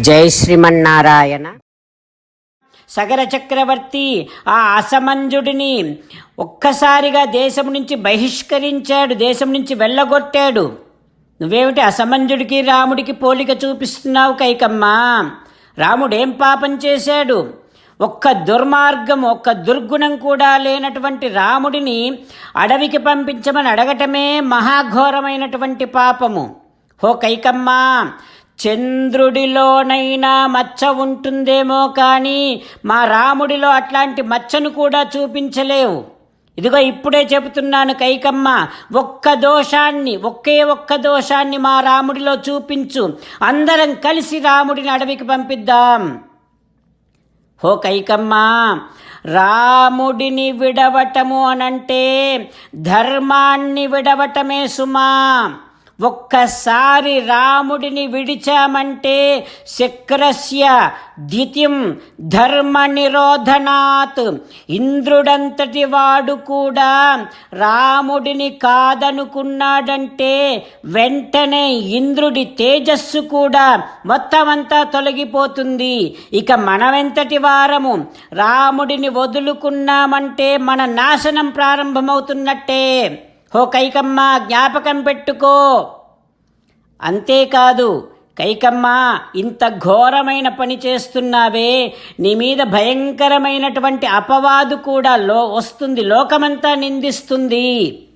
జై శ్రీమన్నారాయణ. సగర చక్రవర్తి ఆ అసమంజుడిని ఒక్కసారిగా దేశం నుంచి బహిష్కరించాడు దేశం నుంచి వెళ్ళగొట్టాడు. నువ్వేమిటి అసమంజుడికి రాముడికి పోలిక చూపిస్తున్నావు కైకమ్మా? రాముడేం పాపం చేశాడు? ఒక్క దుర్మార్గం ఒక్క దుర్గుణం కూడా లేనటువంటి రాముడిని అడవికి పంపించమని అడగటమే మహాఘోరమైనటువంటి పాపము. హో కైకమ్మా చంద్రుడిలోనైనా మచ్చ ఉంటుందేమో కానీ మా రాముడిలో అట్లాంటి మచ్చను కూడా చూపించలేవు. ఇదిగో ఇప్పుడే చెబుతున్నాను కైకమ్మ ఒక్క దోషాన్ని ఒకే ఒక్క దోషాన్ని మా రాముడిలో చూపించు. అందరం కలిసి రాముడిని అడవికి పంపిద్దాం. హో కైకమ్మ రాముడిని విడవటము అనంటే ధర్మాన్ని విడవటమే సుమా. ఒక్కసారి రాముడిని విడిచామంటే శక్రస్య ద్వితిం ధర్మ నిరోధనాత్ ఇంద్రుడంతటి వాడు కూడా రాముడిని కాదనుకున్నాడంటే వెంటనే ఇంద్రుడి తేజస్సు కూడా మొత్తం అంతా తొలగిపోతుంది. ఇక మనమెంతటి వారము రాముడిని వదులుకున్నామంటే మన నాశనం ప్రారంభమవుతున్నట్టే. హో కైకమ్మ జ్ఞాపకం పెట్టుకో. అంతేకాదు కైకమ్మ ఇంత ఘోరమైన పని చేస్తున్నావే నీ మీద భయంకరమైనటువంటి అపవాదు కూడా లో వస్తుంది లోకమంతా నిందిస్తుంది.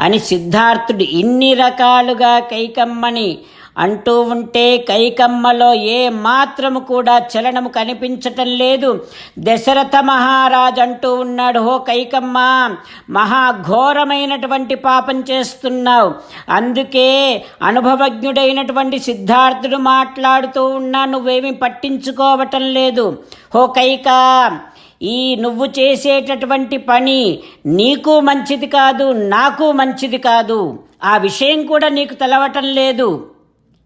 అని సిద్ధార్థుడు ఇన్ని రకాలుగా కైకమ్మని అంటూ ఉంటే కైకమ్మలో ఏ మాత్రము కూడా చలనము కనిపించటం లేదు. దశరథ మహారాజ్ అంటూ ఉన్నాడు హో కైకమ్మ మహాఘోరమైనటువంటి పాపం చేస్తున్నావు. అందుకే అనుభవజ్ఞుడైనటువంటి సిద్ధార్థుడు మాట్లాడుతూ ఉన్నా నువ్వేమీ పట్టించుకోవటం లేదు. హో కైక ఈ నువ్వు చేసేటటువంటి పని నీకు మంచిది కాదు నాకు మంచిది కాదు. ఆ విషయం కూడా నీకు తెలవటం లేదు.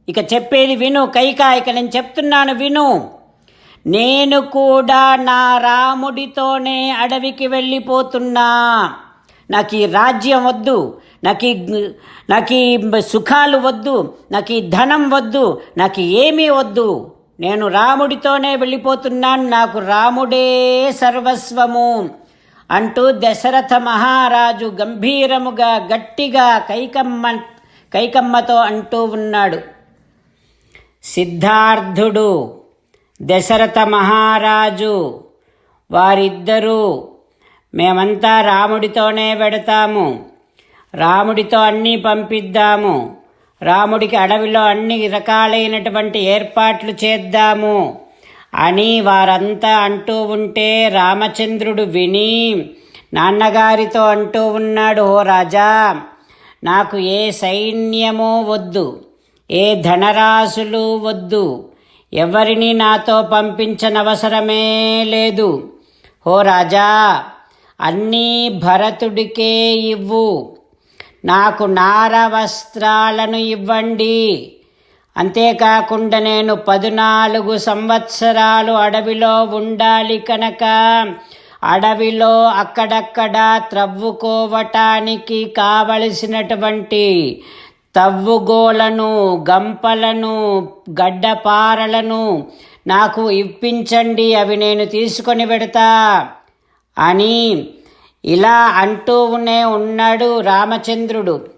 ఇక చెప్పేది విను కైక ఇక నేను చెప్తున్నాను విను. నేను కూడా నా రాముడితోనే అడవికి వెళ్ళిపోతున్నా. నాకు ఈ రాజ్యం వద్దు నాకు ఈ నాకు ఈ సుఖాలు వద్దు నాకు ఈ ధనం వద్దు నాకు ఏమీ వద్దు. నేను రాముడితోనే వెళ్ళిపోతున్నాను నాకు రాముడే సర్వస్వము అంటూ దశరథ మహారాజు గంభీరముగా గట్టిగా కైకమ్మ కైకమ్మతో అంటూ ఉన్నాడు. సిద్ధార్థుడు దశరథ మహారాజు వారిద్దరూ మేమంతా రాముడితోనే పెడతాము రాముడితో అన్నీ పంపిద్దాము. రాముడికి అడవిలో అన్ని రకాలైనటువంటి ఏర్పాట్లు చేద్దాము అని వారంతా అంటూ ఉంటే రామచంద్రుడు విని నాన్నగారితో అంటూ ఉన్నాడు ఓ రాజా నాకు ఏ సైన్యమో వద్దు. ఏ ధనరాశులు వద్దు. ఎవరిని నాతో పంపించనవసరమే లేదు. ఓ రాజా అన్నీ భరతుడికే ఇవ్వు. నాకు నార వస్త్రాలను ఇవ్వండి. అంతేకాకుండా నేను పద్నాలుగు సంవత్సరాలు అడవిలో ఉండాలి కనుక అడవిలో అక్కడక్కడ త్రవ్వుకోవటానికి కావలసినటువంటి తవ్వుగోలను గంపలను గడ్డపారలను నాకు ఇప్పించండి అవి నేను తీసుకొని పెడతా. అని ఇలా అంటూనే ఉన్నాడు రామచంద్రుడు.